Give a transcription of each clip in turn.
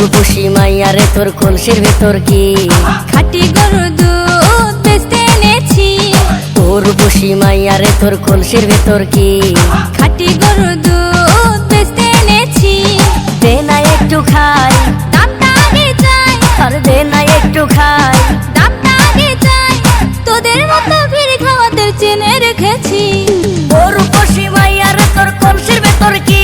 রূপসী মাইয়ারে তোর কলসির ভেতর কি? খাটি গরু দুধ বেচতে এনেছি। ও রূপসী মাইয়ারে তোর কলসির ভেতর কি? খাটি গরু দুধ বেচতে এনেছি। দে না একটু খাই। দামটা আগে চাই। আর দে না একটু খাই। দামটা আগে চাই। তোদের মতো ভিড় খাওয়াদের চেনে রেখেছি। ও রূপসী মাইয়ারে তোর কলসির ভেতর কি?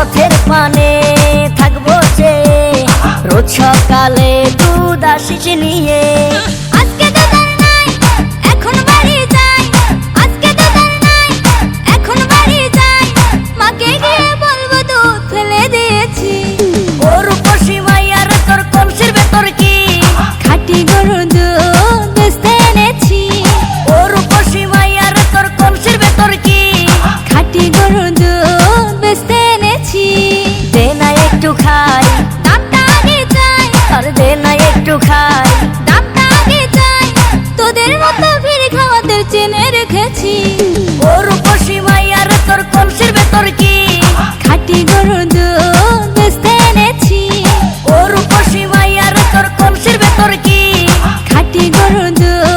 পথের পানে থাকব যে। রোজ সকালে দুধ আসিস নিয়ে দুটো খাই দাম আগে চাই তোদের মতো ভিড় খাওয়াদের চেনে রেখেছি। ওর উপসী মাইয়ার তোর কলসির ভেতর কি? খাটি গরুর দুধ এনেছি। ওর উপসী মাইয়ার তোর কলসির ভেতর কি? খাটি গরুর দুধ